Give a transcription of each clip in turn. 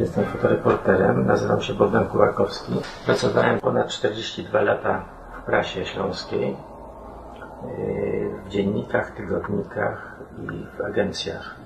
Jestem fotoreporterem, nazywam się Bogdan Kułakowski. Pracowałem ponad 42 lata w prasie śląskiej, yy, w dziennikach, tygodnikach i w agencjach.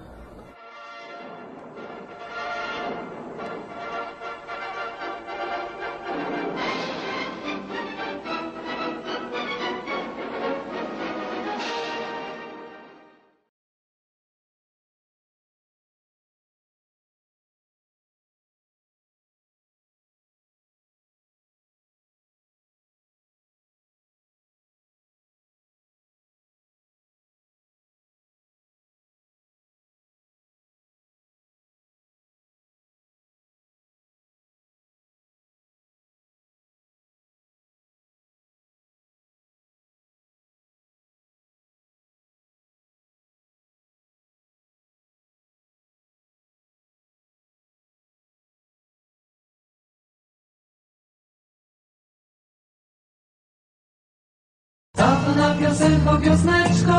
Dawna piosenko, piosneczko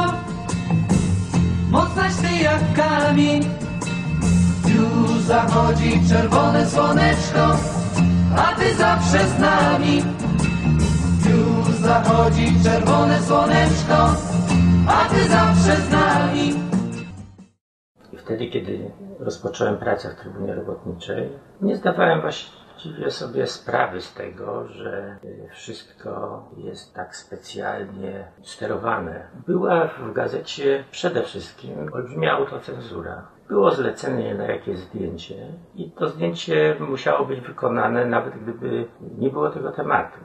Mocnaś ty jak kamień Już zachodzi czerwone słoneczko A ty zawsze z nami. Już zachodzi czerwone słoneczko A ty zawsze z nami. I wtedy, kiedy rozpocząłem pracę w Trybunie Robotniczej, nie zdawałem właściwie sobie sprawy z tego, że y, wszystko jest tak specjalnie sterowane. Była w gazecie przede wszystkim olbrzymia autocenzura. Było zlecenie na jakieś zdjęcie i to zdjęcie musiało być wykonane, nawet gdyby nie było tego tematu.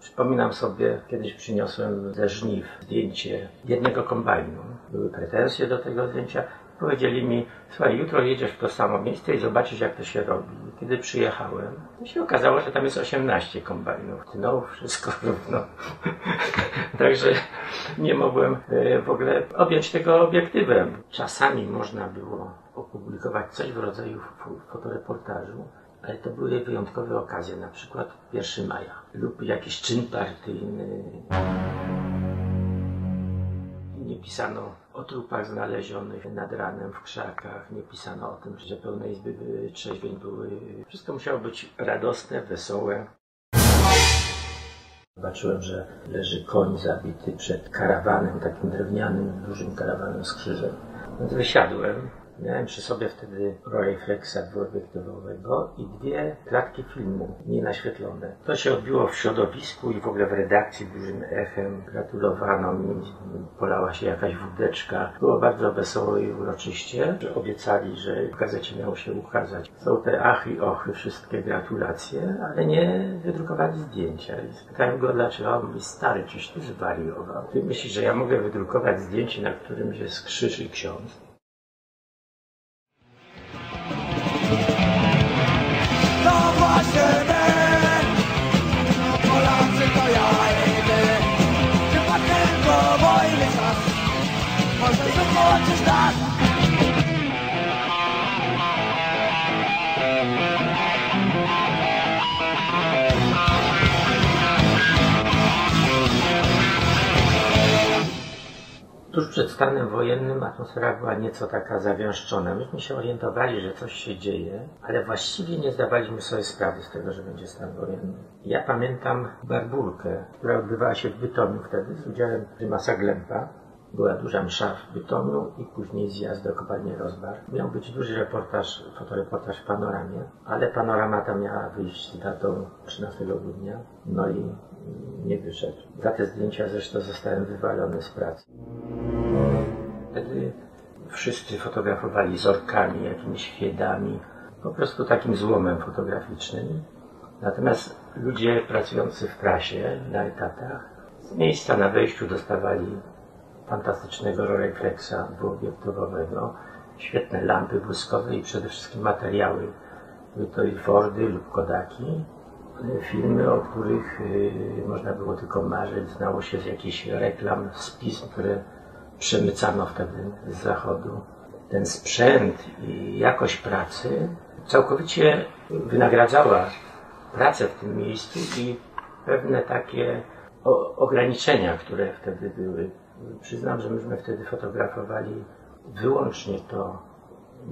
Przypominam sobie, kiedyś przyniosłem ze żniw zdjęcie jednego kombajnu. Były pretensje do tego zdjęcia. Powiedzieli mi, słuchaj, jutro jedziesz w to samo miejsce i zobaczysz, jak to się robi. Kiedy przyjechałem, to się okazało, że tam jest 18 kombajnów. No, wszystko równo. Także nie mogłem e, w ogóle objąć tego obiektywem. Czasami można było opublikować coś w rodzaju fo- fotoreportażu, ale to były wyjątkowe okazje, na przykład 1 maja lub jakiś czyn partyjny. Nie pisano o trupach znalezionych nad ranem w krzakach, nie pisano o tym, że pełne izby trzeźwień były. Wszystko musiało być radosne, wesołe. Zobaczyłem, że leży koń zabity przed karawanem, takim drewnianym, dużym karawanem z krzyżem. Więc wysiadłem. Miałem przy sobie wtedy Rolleiflexa dwuobiektywowego i dwie klatki filmu nienaświetlone. To się odbiło w środowisku i w ogóle w redakcji dużym echem. Gratulowano mi, polała się jakaś wódeczka. Było bardzo wesoło i uroczyście, obiecali, że w gazecie miało się ukazać. Są te achy ochy, wszystkie gratulacje, ale nie wydrukowali zdjęcia. I spytałem go dlaczego. On mówi, stary, czyś ty zwariował? Ty myślisz, że ja mogę wydrukować zdjęcie, na którym jest krzyż i ksiądz? Przed stanem wojennym atmosfera była nieco taka zawiążczona. Myśmy się orientowali, że coś się dzieje, ale właściwie nie zdawaliśmy sobie sprawy z tego, że będzie stan wojenny. Ja pamiętam barburkę, która odbywała się w Bytomiu wtedy z udziałem prymasa Glempa. Była duża msza w Bytomiu i później zjazd do kopalni Rozbar. Miał być duży reportaż, fotoreportaż w panoramie, ale panorama ta miała wyjść z datą 13 grudnia, no i nie wyszedł. Za te zdjęcia zresztą zostałem wywalony z pracy. Wtedy wszyscy fotografowali zorkami, jakimiś chwiedami, po prostu takim złomem fotograficznym. Natomiast ludzie pracujący w prasie na etatach z miejsca na wejściu dostawali fantastycznego Rolleiflexa dwuobiektywowego, świetne lampy błyskowe i przede wszystkim materiały. Były to i Fordy lub Kodaki. Filmy, o których y, można było tylko marzyć, znało się z jakichś reklam, z pism, które przemycano wtedy z zachodu. Ten sprzęt i jakość pracy całkowicie wynagradzała pracę w tym miejscu i pewne takie ograniczenia, które wtedy były. Przyznam, że myśmy wtedy fotografowali wyłącznie to,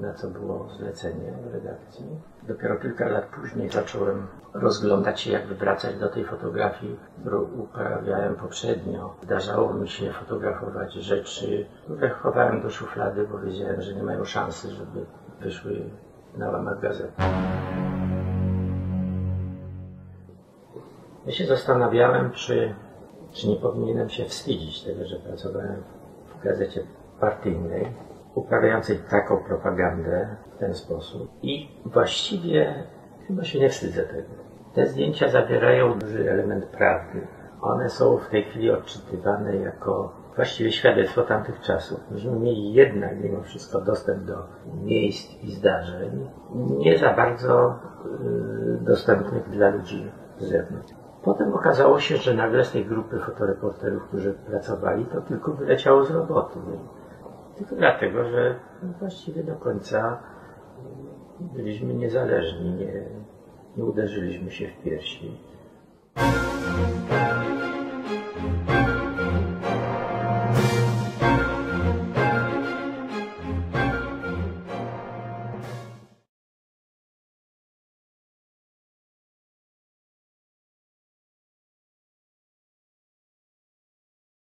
na co było zlecenie w redakcji. Dopiero kilka lat później zacząłem rozglądać się, jak wywracać do tej fotografii, którą uprawiałem poprzednio. Zdarzało mi się fotografować rzeczy, które chowałem do szuflady, bo wiedziałem, że nie mają szansy, żeby wyszły na łamach gazety. Ja się zastanawiałem, czy, czy nie powinienem się wstydzić tego, że pracowałem w gazecie partyjnej, uprawiającej taką propagandę w ten sposób. I właściwie chyba się nie wstydzę tego. Te zdjęcia zawierają duży element prawdy. One są w tej chwili odczytywane jako właściwie świadectwo tamtych czasów. Myśmy mieli jednak mimo wszystko dostęp do miejsc i zdarzeń, nie za bardzo y, dostępnych dla ludzi z zewnątrz. Potem okazało się, że nagle z tej grupy fotoreporterów, którzy pracowali, to kilku wyleciało z roboty. Tylko dlatego, że właściwie do końca byliśmy niezależni, nie, nie uderzyliśmy się w piersi.